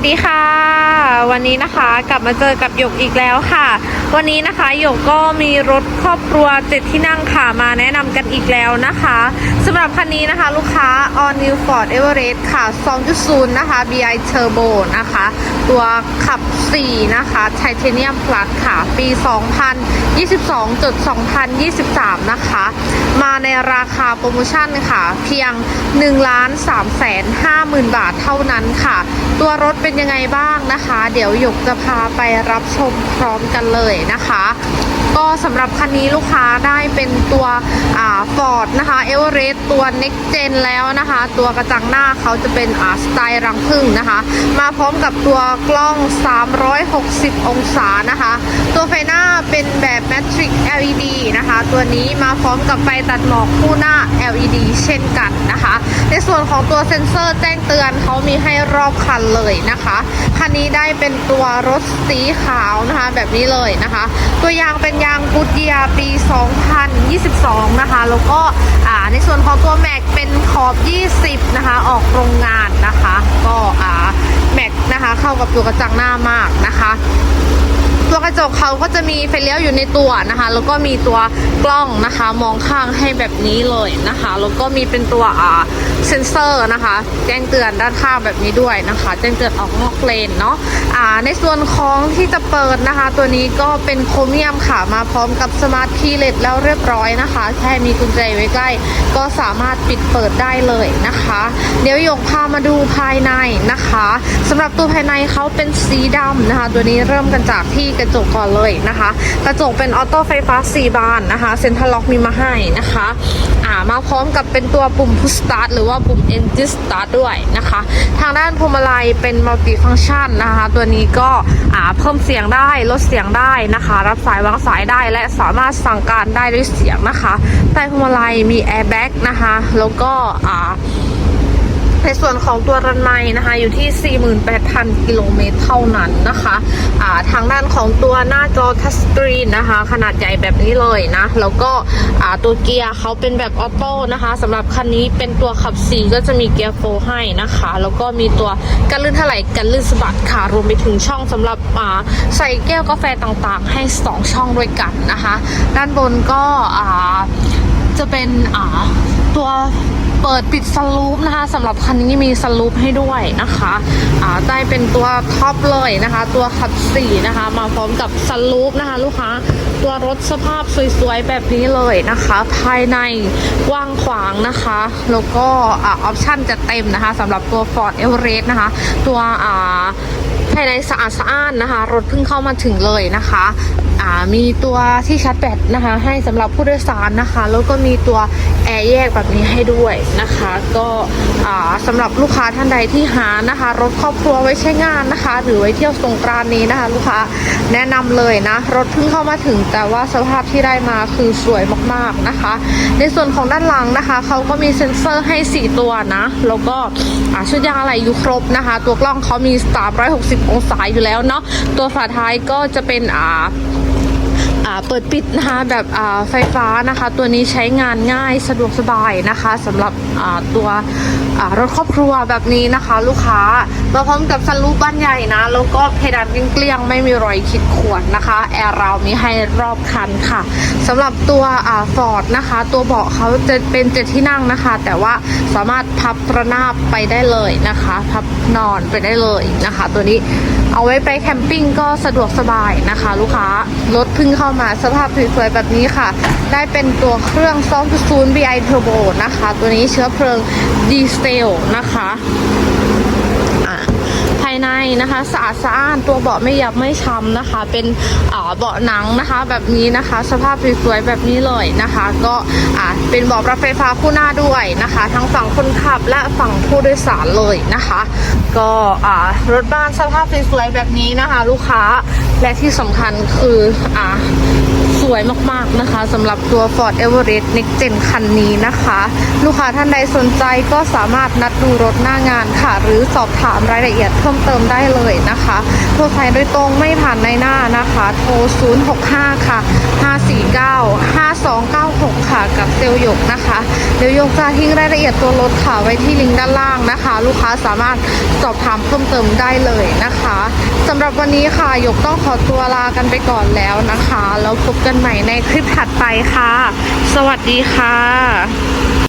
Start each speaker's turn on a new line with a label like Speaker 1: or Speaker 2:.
Speaker 1: สดีค่ะ วันนี้นะคะกลับมาเจอกับหยกอีกแล้วค่ะ วันนี้นะคะหยกก็มีรถครอบครัวเจ็ดที่นั่งค่ะมาแนะนำกันอีกแล้วนะคะสำหรับคันนี้นะคะลูกค้า All New Ford Everest ค่ะ 2.0 นะคะ BI Turbo นะคะ ตัวขับ 4 นะคะ Titanium Plus ค่ะ ปี 2022จด2023 นะคะ มาในราคาโปรโมชั่นค่ะ เพียง 1,350,000 บาทเท่านั้นค่ะ ตัวรถเป็น็นยังไงบ้างนะคะ เดี๋ยวหยกจะพาไปรับชมพร้อมกันเลยนะคะ ก็สำหรับคันนี้ลูกค้าได้เป็นตัวอ่าฟอร์ดนะคะเอเวอเรสต์ตัว Next Gen แล้วนะคะ ตัวกระจังหน้าเขาจะเป็นอ่าสไตล์รังผึ้งนะคะ มาพร้อมกับตัวกล้อง 360 องศานะคะ ตัวไฟหน้าเป็นแบบ Matrix LED นะคะ ตัวนี้มาพร้อมกับไฟตัดหมอกคู่หน้า LED เช่นกันนะคะ ในส่วนของตัวเซ็นเซอร์แจ้งเตือนเขามีให้รอบคันเลยนะคะคันนี้ได้เป็นตัวรถสีขาวนะคะแบบนี้เลยนะคะ ตัวยางเป็นยางกุดเยียปี 2022 นะคะ แล้วก็อ่าในส่วนของตัวแม็กเป็นขอบ 20 นะคะ ออกโรงงานนะคะ ก็อ่าแม็กนะคะเข้ากับตัวกระจังหน้ามากนะคะ ตัวกระจกเขาก็จะมีไฟเลี้ยวอยู่ในตัวนะคะ แล้วก็มีตัวกล้องนะคะ มองข้างให้แบบนี้เลยนะคะ แล้วก็มีเป็นตัวอ่าเซนเซอร์นะคะ แจ้งเตือนด้านข้างแบบนี้ด้วยนะคะ แจ้งเตือนออกนอกเลนเนาะอ่าในส่วนของที่จะเปิดนะคะ ตัวนี้ก็เป็นโครเมียมค่ะมาพร้อมกับสมาร์ทคีย์เลสแล้วเรียบร้อยนะคะ แค่มีกุญแจไว้ใกล้ ก็สามารถปิดเปิดได้เลยนะคะ เดี๋ยวหยกพามาดูภายใน นะคะสำหรับตัวภายในเขาเป็นสีดำนะคะ ตัวนี้เริ่มกันจากที่กระจกก่อนเลยนะคะ กระจกเป็นออโต้ไฟฟ้า 4 บานนะคะเซ็นทรัลล็อกมีมาให้นะคะอ่ามาพร้อมกับเป็นตัวปุ่ม push start หรือว่าปุ่ม engine start ด้วยนะคะ ทางด้านพวงมาลัยเป็น multi function นะคะ ตัวนี้ก็อ่าเพิ่มเสียงได้ลดเสียงได้นะคะ รับสายวางสายได้และสามารถสั่งการได้ด้วยเสียงนะคะใต้พวงมาลัยมี airbag นะคะ แล้วก็อ่า ในส่วนของตัวรันไมนะคะ อยู่ที่ 48,000 กิโลเมตรเท่านั้นนะคะาทางด้านของตัวหน้าจอทัชสกรีนนะคะ ขนาดใหญ่แบบนี้เลยนะ แล้วก็ตัวเกียร์เขาเป็นแบบออโต้นะคะสำหรับคันนี้เป็นตัวขับ4ก็จะมีเกียร์โฟร์ให้นะคะ แล้วก็มีตัวกันลื่นถลายกันลื่นสะบัดค่ะ รวมไปถึงช่องสำหรับใส่แก้วกาแฟต่างๆ ให้ 2 ช่องด้วยกันนะคะ ด้านบนก็จะเป็นตัว เปิดปิดสลูปนะคะสำหรับคันนี้มีสลูปให้ด้วยนะคะอ่าได้เป็นตัวท็อปเลยนะคะ ตัวขับสี่นะคะ มาพร้อมกับสลูปนะคะ ลูกค้าตัวรถสภาพสวยๆแบบนี้เลยนะคะ ภายในกว้างขวางนะคะ แล้วก็อ่าออปชั่นจะเต็มนะคะสำหรับตัว Ford Everest นะคะ ตัวอ่าภายในสะอาดสะอ้านนะคะ รถเพิ่งเข้ามาถึงเลยนะคะ มีตัวที่ชาร์จแบตนะคะ ให้สำหรับผู้โดยสารนะคะ แล้วก็มีตัวแอร์แยกแบบนี้ให้ด้วยนะคะ ก็อ่าสำหรับลูกค้าท่านใดที่หานะคะ รถครอบครัวไว้ใช้งานนะคะ หรือไว้เที่ยวสงกรานนี้นะคะ ลูกค้าแนะนำเลยนะ รถเพิ่งเข้ามาถึง แต่ว่าสภาพที่ได้มาคือสวยมากๆนะคะ ในส่วนของด้านหลังนะคะเขาก็มีเซ็นเซอร์ให้ 4 ตัวนะแล้วก็ชุดยางอะไรอยู่ครบนะคะ ตัวกล้องเขามี 360 องศาอยู่แล้วเนาะตัวฝาท้ายก็จะเป็นอ่า เปิดปิดนะคะแบบไฟฟ้านะคะ ตัวนี้ใช้งานง่ายสะดวกสบายนะคะสำหรับตัวรถครอบครัวแบบนี้นะคะ ลูกค้ามาพร้อมกับสลูปบ้านใหญ่นะ แล้วก็เพดานเกลี้ยงไม่มีรอยขีดข่วนนะคะ แอร์เรามีให้รอบคันค่ะสำหรับตัวฟอร์ดนะคะ ตัวเบาะเขาจะเป็นเจ็ดที่นั่งนะคะ แต่ว่าสามารถพับระนาบไปได้เลยนะคะ พับนอนไปได้เลยนะคะ ตัวนี้ เอาไว้ไปแคมปิ้งก็สะดวกสบายนะคะ ลูกค้ารถพึ่งเข้ามาสภาพสวยๆแบบนี้ค่ะ ได้เป็นตัวเครื่อง 2.0 BI Turbo นะคะ ตัวนี้เชื้อเพลิงดีเซลนะคะายในนะคะสะอาดสะอ้านตัวเบาะไม่ยับไม่ช้ำนะคะ เป็นเบาะหนังนะคะแบบนี้นะคะ สภาพสวยๆแบบนี้เลยนะคะ ก็เป็นเบาะรับไฟฟ้าคู่หน้าด้วยนะคะ ทั้งฝั่งคนขับและฝั่งผู้โดยสารเลยนะคะ ก็รถบ้านสภาพสวยๆแบบนี้นะคะ ลูกค้าและที่สำคัญคืออ่า สวยมากๆนะคะสำหรับตัว Ford Everest Next Gen คันนี้นะคะ ลูกค้าท่านใดสนใจก็สามารถนัดดูรถหน้างานค่ะ หรือสอบถามรายละเอียดเพิ่มเติมได้เลยนะคะโทรสายโดยตรงไม่ผ่านในหน้านะคะโทร 065 ค่ะ 549 5296 ค่ะกับเซลลหยกนะคะเดี๋ยวยกจะทิ้งรายละเอียดตัวรถค่ะไว้ที่ลิงก์ด้านล่างนะคะ ลูกค้าสามารถสอบถามเพิ่มเติมได้เลยนะคะ สำหรับวันนี้ค่ะหยกต้องขอตัวลากันไปก่อนแล้วนะคะ แล้วพบกันใหม่ในคลิปถัดไปค่ะ สวัสดีค่ะ